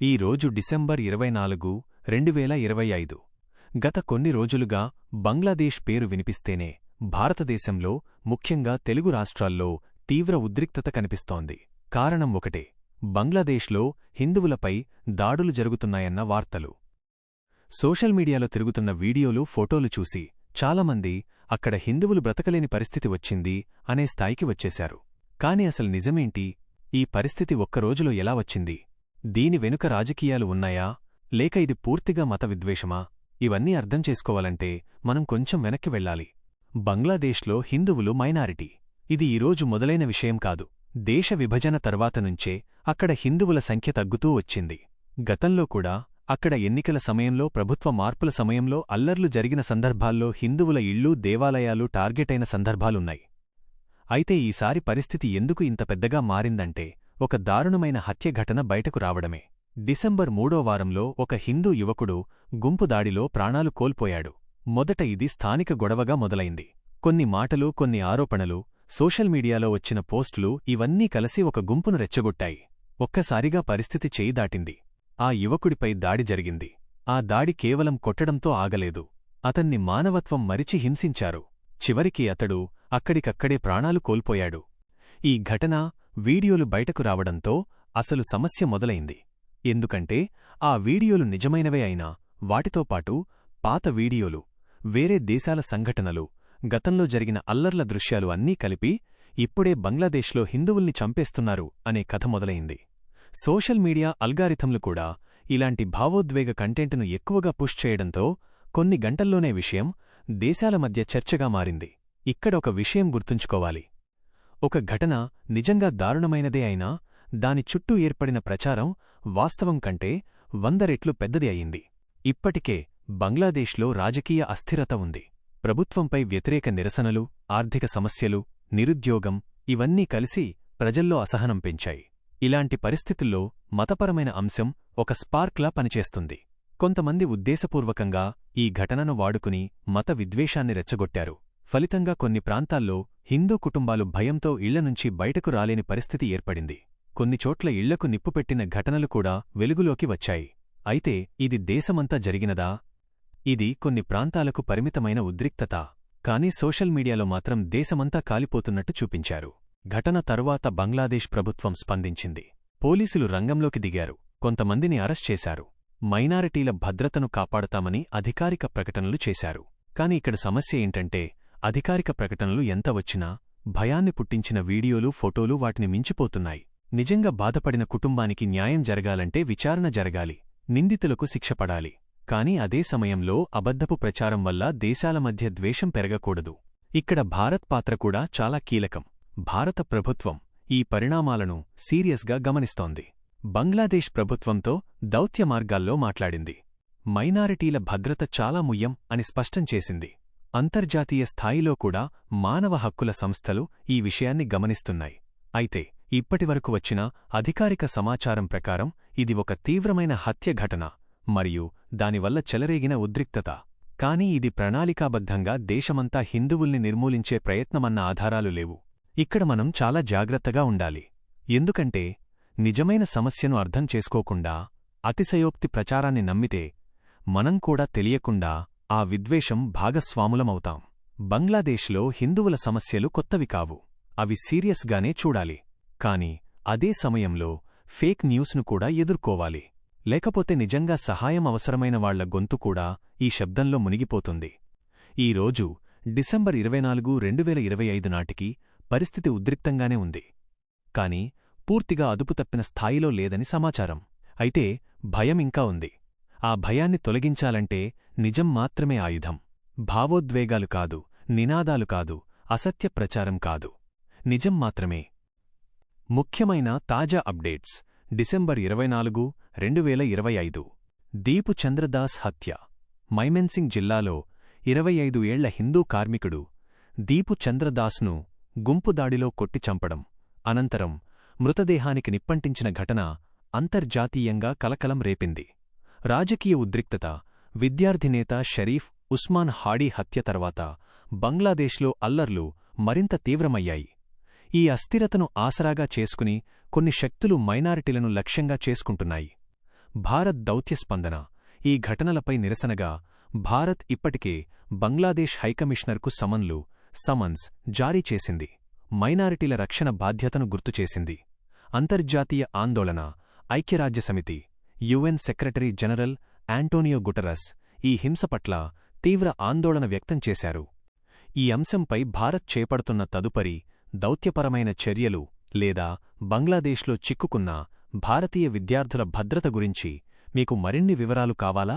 ఈ రోజు డిసెంబర్ ఇరవై నాలుగు రెండు వేల ఇరవై ఐదు. గత కొన్ని రోజులుగా బంగ్లాదేశ్ పేరు వినిపిస్తేనే భారతదేశంలో ముఖ్యంగా తెలుగు రాష్ట్రాల్లో తీవ్ర ఉద్రిక్తత కనిపిస్తోంది. కారణం ఒకటే బంగ్లాదేశ్లో హిందువులపై దాడులు జరుగుతున్నాయన్న వార్తలు. సోషల్ మీడియాలో తిరుగుతున్న వీడియోలు ఫోటోలు చూసి చాలామంది అక్కడ హిందువులు బ్రతకలేని పరిస్థితి వచ్చింది అనే స్థాయికి వచ్చేశారు. కాని అసలు నిజమేంటి? ఈ పరిస్థితి ఒక్కరోజులో ఎలా వచ్చింది? దీని వెనుక రాజకీయాలు ఉన్నాయా? లేక ఇది పూర్తిగా మత విద్వేషమా? ఇవన్నీ అర్థం చేసుకోవాలంటే మనం కొంచెం వెనక్కి వెళ్ళాలి. బంగ్లాదేశ్లో హిందువులు మైనారిటీ. ఇది ఈరోజు మొదలైన విషయం కాదు. దేశ విభజన తర్వాత నుంచే అక్కడ హిందువుల సంఖ్య తగ్గుతూ వచ్చింది. గతంలో కూడా అక్కడ ఎన్నికల సమయంలో ప్రభుత్వ మార్పుల సమయంలో అల్లర్లు జరిగిన సందర్భాల్లో హిందువుల ఇళ్ళు దేవాలయాలు టార్గెటైన సందర్భాలున్నాయి. అయితే ఈసారి పరిస్థితి ఎందుకు ఇంత పెద్దగా మారిందంటే ఒక దారుణమైన హత్య ఘటన బయటకు రావడమే. డిసెంబర్ మూడో వారంలో ఒక హిందూ యువకుడు గుంపు దాడిలో ప్రాణాలు కోల్పోయాడు. మొదట ఇది స్థానిక గొడవగా మొదలైంది. కొన్ని మాటలు కొన్ని ఆరోపణలు సోషల్ మీడియాలో వచ్చిన పోస్టులు ఇవన్నీ కలిసి ఒక గుంపును రెచ్చగొట్టాయి. ఒక్కసారిగా పరిస్థితి చేయి దాటింది. ఆ యువకుడిపై దాడి జరిగింది. ఆ దాడి కేవలం కొట్టడంతో ఆగలేదు. అతన్ని మానవత్వం మరిచి హింసించారు. చివరికి అతడు అక్కడికక్కడే ప్రాణాలు కోల్పోయాడు. ఈ ఘటన వీడియోలు బయటకు రావడంతో అసలు సమస్య మొదలైంది. ఎందుకంటే ఆ వీడియోలు నిజమైనవే అయినా వాటితో పాటు పాత వీడియోలు వేరే దేశాల సంఘటనలు గతంలో జరిగిన అల్లర్ల దృశ్యాలు అన్నీ కలిపి ఇప్పుడే బంగ్లాదేశ్లో హిందువుల్ని చంపేస్తున్నారు అనే కథ మొదలైంది. సోషల్ మీడియా అల్గారిథంలు కూడా ఇలాంటి భావోద్వేగ కంటెంట్ను ఎక్కువగా పుష్ చేయడంతో కొన్ని గంటల్లోనే విషయం దేశాల మధ్య చర్చగా మారింది. ఇక్కడ ఒక విషయం గుర్తుంచుకోవాలి. ఒక ఘటన నిజంగా దారుణమైనదే అయినా దాని చుట్టూ ఏర్పడిన ప్రచారం వాస్తవం కంటే వంద రెట్లు పెద్దది అయింది ఇప్పటికే బంగ్లాదేశ్లో రాజకీయ అస్థిరత ఉంది. ప్రభుత్వంపై వ్యతిరేక నిరసనలు ఆర్థిక సమస్యలు నిరుద్యోగం ఇవన్నీ కలిసి ప్రజల్లో అసహనం పెంచాయి. ఇలాంటి పరిస్థితుల్లో మతపరమైన అంశం ఒక స్పార్క్లా పనిచేస్తుంది. కొంతమంది ఉద్దేశపూర్వకంగా ఈ ఘటనను వాడుకుని మత విద్వేషాన్ని రెచ్చగొట్టారు. ఫలితంగా కొన్ని ప్రాంతాల్లో హిందూ కుటుంబాలు భయంతో ఇళ్ళనుంచి బయటకు రాలేని పరిస్థితి ఏర్పడింది. కొన్ని చోట్ల ఇళ్ళకు నిప్పుపెట్టిన ఘటనలు కూడా వెలుగులోకి వచ్చాయి. అయితే ఇది దేశమంతా జరిగినదా? ఇది కొన్ని ప్రాంతాలకు పరిమితమైన ఉద్రిక్తత. కానీ సోషల్ మీడియాలో మాత్రం దేశమంతా కాలిపోతున్నట్టు చూపించారు. ఘటన తరువాత బంగ్లాదేశ్ ప్రభుత్వం స్పందించింది. పోలీసులు రంగంలోకి దిగారు. కొంతమందిని అరెస్ట్ చేశారు. మైనారిటీల భద్రతను కాపాడతామని అధికారిక ప్రకటనలు చేశారు. కాని ఇక్కడ సమస్య ఏంటంటే అధికారిక ప్రకటనలు ఎంత వచ్చినా భయాన్ని పుట్టించిన వీడియోలు ఫోటోలు వాటిని మించిపోతున్నాయి. నిజంగా బాధపడిన కుటుంబానికి న్యాయం జరగాలంటే విచారణ జరగాలి నిందితులకు శిక్షపడాలి కాని అదే సమయంలో అబద్ధపు ప్రచారం వల్ల దేశాల మధ్య ద్వేషం పెరగకూడదు. ఇక్కడ భారత్ పాత్ర కూడా చాలా కీలకం. భారత ప్రభుత్వం ఈ పరిణామాలను సీరియస్గా గమనిస్తోంది. బంగ్లాదేశ్ ప్రభుత్వంతో దౌత్య మార్గాల్లో మాట్లాడింది. మైనారిటీల భద్రత చాలా ముయ్యం అని స్పష్టం చేసింది. అంతర్జాతీయ స్థాయిలో కూడా మానవ హక్కుల సంస్థలు ఈ విషయాన్ని గమనిస్తున్నాయి. అయితే ఇప్పటివరకు వచ్చిన అధికారిక సమాచారం ప్రకారం ఇది ఒక తీవ్రమైన హత్య ఘటన మరియు దానివల్ల చెలరేగిన ఉద్రిక్తత. కానీ ఇది ప్రణాళికాబద్ధంగా దేశమంతా హిందువుల్ని నిర్మూలించే ప్రయత్నమన్న ఆధారాలు లేవు. ఇక్కడ మనం చాలా జాగ్రత్తగా ఉండాలి. ఎందుకంటే నిజమైన సమస్యను అర్థం చేసుకోకుండా అతిశయోక్తి ప్రచారాన్ని నమ్మితే మనం కూడా తెలియకుండా ఆ విద్వేషం భాగస్వాములమవుతాం. బంగ్లాదేశ్లో హిందువుల సమస్యలు కొత్తవి కావు. అవి సీరియస్గానే చూడాలి. కాని అదే సమయంలో ఫేక్ న్యూస్ను కూడా ఎదుర్కోవాలి. లేకపోతే నిజంగా సహాయం అవసరమైన వాళ్ళ గొంతు కూడా ఈ శబ్దంలో మునిగిపోతుంది. ఈ రోజు డిసెంబర్ ఇరవై నాలుగు రెండు వేల ఇరవై ఐదు నాటికి పరిస్థితి ఉద్రిక్తంగానే ఉంది. కాని పూర్తిగా అదుపు తప్పిన స్థాయిలో లేదని సమాచారం. అయితే భయం ఇంకా ఉంది. ఆ భయాన్ని తొలగించాలంటే నిజం మాత్రమే ఆయుధం. భావోద్వేగాలు కాదు నినాదాలు కాదు అసత్య ప్రచారం కాదు. నిజం మాత్రమే. ముఖ్యమైన తాజా అప్డేట్స్. డిసెంబర్ ఇరవై నాలుగు రెండు వేల ఇరవై ఐదు. దీపు చంద్రదాస్ హత్య. మైమెన్సింగ్ జిల్లాలో ఇరవై ఐదు ఏళ్ళ హిందూ కార్మికుడు దీపు చంద్రదాస్ను గుంపుదాడిలో కొట్టి చంపడం. అనంతరం మృతదేహానికి నిప్పంటించిన ఘటన అంతర్జాతీయంగా కలకలం రేపింది. రాజకీయ ఉద్రిక్తత విద్యార్థినేత షరీఫ్ ఉస్మాన్ హాడీ హత్య తర్వాత బంగ్లాదేశ్లో అల్లర్లు మరింత తీవ్రమయ్యాయి. ఈ అస్థిరతను ఆసరాగా చేసుకుని కొన్ని శక్తులు మైనారిటీలను లక్ష్యంగా చేసుకుంటున్నాయి. భారత్ దౌత్యస్పందన ఈ ఘటనలపై నిరసనగా భారత్ ఇప్పటికే బంగ్లాదేశ్ హైకమిషనర్కు సమన్లు సమన్స్ జారీ చేసింది. మైనారిటీల రక్షణ బాధ్యతను గుర్తుచేసింది అంతర్జాతీయ ఆందోళన ఐక్యరాజ్యసమితి UN secretary general Antonio Guterres ఈ హింస పట్ల తీవ్ర ఆందోళన వ్యక్తం చేశారు. ఈ అంశంపై భారత్ చేపడుతున్న తదుపరి దౌత్యపరమైన చర్యలు లేదా బంగ్లాదేశ్లో చిక్కుకున్న భారతీయ విద్యార్థుల భద్రత గురించి మీకు మరిన్ని వివరాలు కావాలా?